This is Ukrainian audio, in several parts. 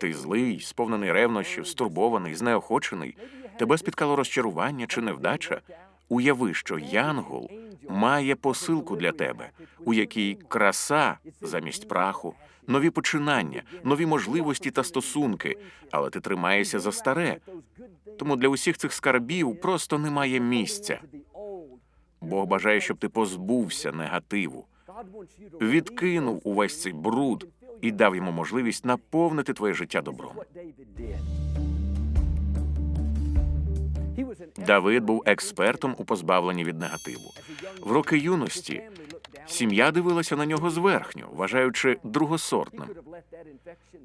Ти злий, сповнений ревнощів, стурбований, знеохочений. Тебе спіткало розчарування чи невдача. Уяви, що Янгол має посилку для тебе, у якій краса замість праху, нові починання, нові можливості та стосунки, але ти тримаєшся за старе. Тому для усіх цих скарбів просто немає місця. Бог бажає, щоб ти позбувся негативу, відкинув увесь цей бруд і дав йому можливість наповнити твоє життя добром. Давид був експертом у позбавленні від негативу. В роки юності сім'я дивилася на нього зверхньо, вважаючи другосортним.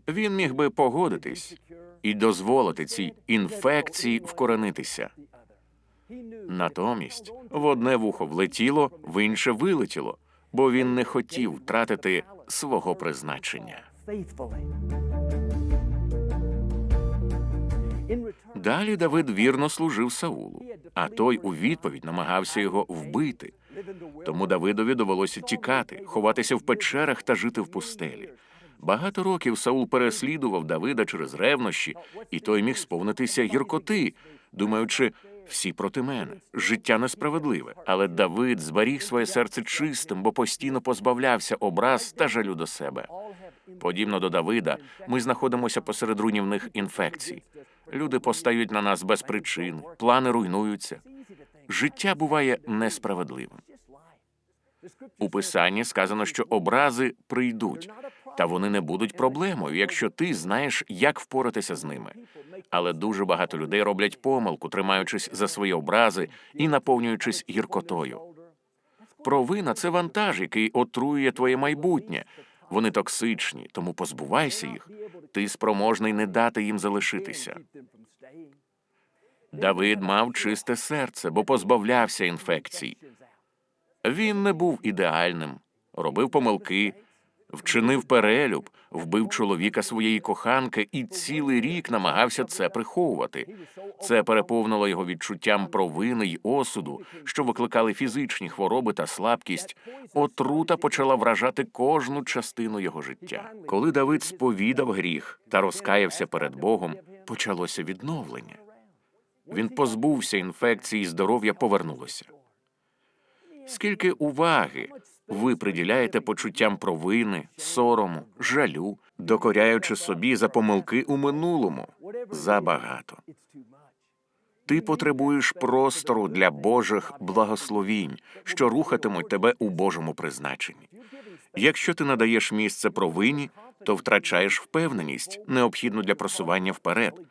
Він міг би погодитись і дозволити цій інфекції вкоренитися. Натомість в одне вухо влетіло, в інше вилетіло, бо він не хотів втратити свого призначення. Далі Давид вірно служив Саулу, а той у відповідь намагався його вбити. Тому Давидові довелося тікати, ховатися в печерах та жити в пустелі. Багато років Саул переслідував Давида через ревнощі, і той міг сповнитися гіркоти, думаючи, всі проти мене, життя несправедливе. Але Давид зберіг своє серце чистим, бо постійно позбавлявся образ та жалю до себе. Подібно до Давида, ми знаходимося посеред руйнівних інфекцій. Люди постають на нас без причин, плани руйнуються. Життя буває несправедливим. У писанні сказано, що образи прийдуть, та вони не будуть проблемою, якщо ти знаєш, як впоратися з ними. Але дуже багато людей роблять помилку, тримаючись за свої образи і наповнюючись гіркотою. Провина це вантаж, який отруює твоє майбутнє. Вони токсичні, тому позбувайся їх. Ти спроможний не дати їм залишитися. Давид мав чисте серце, бо позбавлявся інфекцій. Він не був ідеальним, робив помилки, вчинив перелюб, вбив чоловіка своєї коханки і цілий рік намагався це приховувати. Це переповнило його відчуттям провини й осуду, що викликали фізичні хвороби та слабкість. Отрута почала вражати кожну частину його життя. Коли Давид сповідав гріх та розкаявся перед Богом, почалося відновлення. Він позбувся інфекції, і здоров'я повернулося. Скільки уваги ви приділяєте почуттям провини, сорому, жалю, докоряючи собі за помилки у минулому забагато. Ти потребуєш простору для Божих благословінь, що рухатимуть тебе у Божому призначенні. Якщо ти надаєш місце провині, то втрачаєш впевненість, необхідну для просування вперед.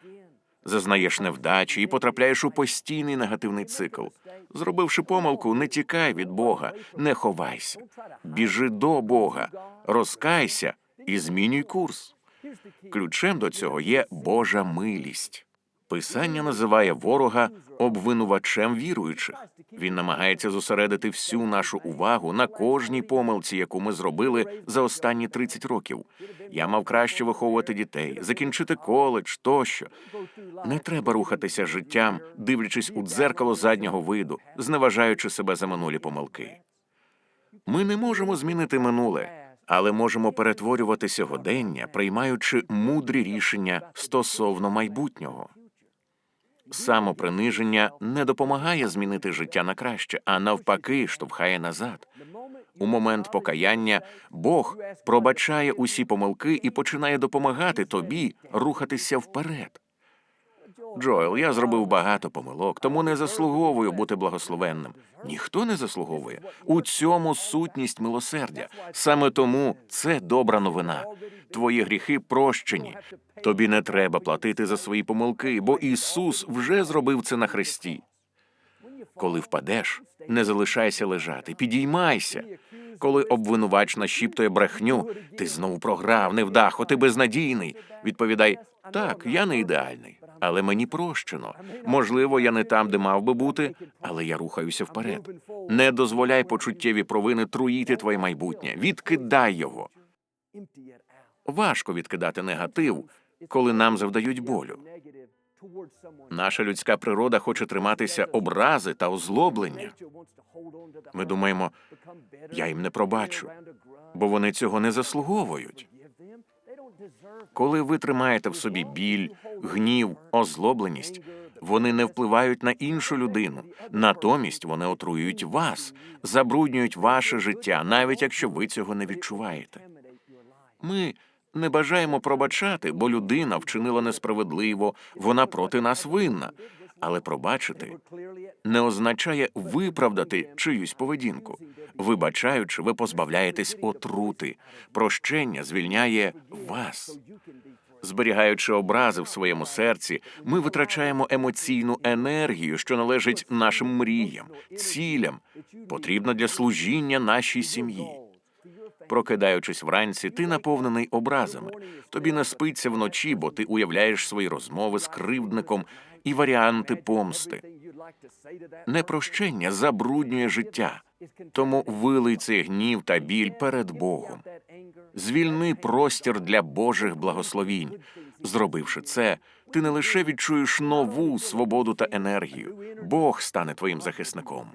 Зазнаєш невдачі і потрапляєш у постійний негативний цикл. Зробивши помилку, не тікай від Бога, не ховайся, біжи до Бога, розкайся і змінюй курс. Ключем до цього є Божа милість. Писання називає ворога обвинувачем віруючих. Він намагається зосередити всю нашу увагу на кожній помилці, яку ми зробили за останні 30 років. Я мав краще виховувати дітей, закінчити коледж тощо. Не треба рухатися життям, дивлячись у дзеркало заднього виду, зневажаючи себе за минулі помилки. Ми не можемо змінити минуле, але можемо перетворювати сьогодення, приймаючи мудрі рішення стосовно майбутнього. Самоприниження не допомагає змінити життя на краще, а навпаки, штовхає назад. У момент покаяння Бог пробачає усі помилки і починає допомагати тобі рухатися вперед. Джоел, я зробив багато помилок, тому не заслуговую бути благословенним. Ніхто не заслуговує. У цьому сутність милосердя. Саме тому це добра новина. Твої гріхи прощені. Тобі не треба платити за свої помилки, бо Ісус вже зробив це на хресті. Коли впадеш, не залишайся лежати, підіймайся. Коли обвинувач нашіптує брехню, ти знову програв, невдахо, ти безнадійний. Відповідай так, я не ідеальний, але мені прощено. Можливо, я не там, де мав би бути, але я рухаюся вперед. Не дозволяй почуттєві провини труїти твоє майбутнє. Відкидай його. Важко відкидати негатив, коли нам завдають болю. Наша людська природа хоче триматися образи та озлоблення. Ми думаємо, я їм не пробачу, бо вони цього не заслуговують. Коли ви тримаєте в собі біль, гнів, озлобленість, вони не впливають на іншу людину. Натомість вони отруюють вас, забруднюють ваше життя, навіть якщо ви цього не відчуваєте. Ми не бажаємо пробачати, бо людина вчинила несправедливо, вона проти нас винна. Але пробачити не означає виправдати чиюсь поведінку. Вибачаючи, ви позбавляєтесь отрути. Прощення звільняє вас. Зберігаючи образи в своєму серці, ми витрачаємо емоційну енергію, що належить нашим мріям, цілям, потрібна для служіння нашій сім'ї. Прокидаючись вранці, ти наповнений образами. Тобі не спиться вночі, бо ти уявляєш свої розмови з кривдником і варіанти помсти. Непрощення забруднює життя, тому вилий цей гнів та біль перед Богом. Звільни простір для Божих благословінь. Зробивши це, ти не лише відчуєш нову свободу та енергію, Бог стане твоїм захисником.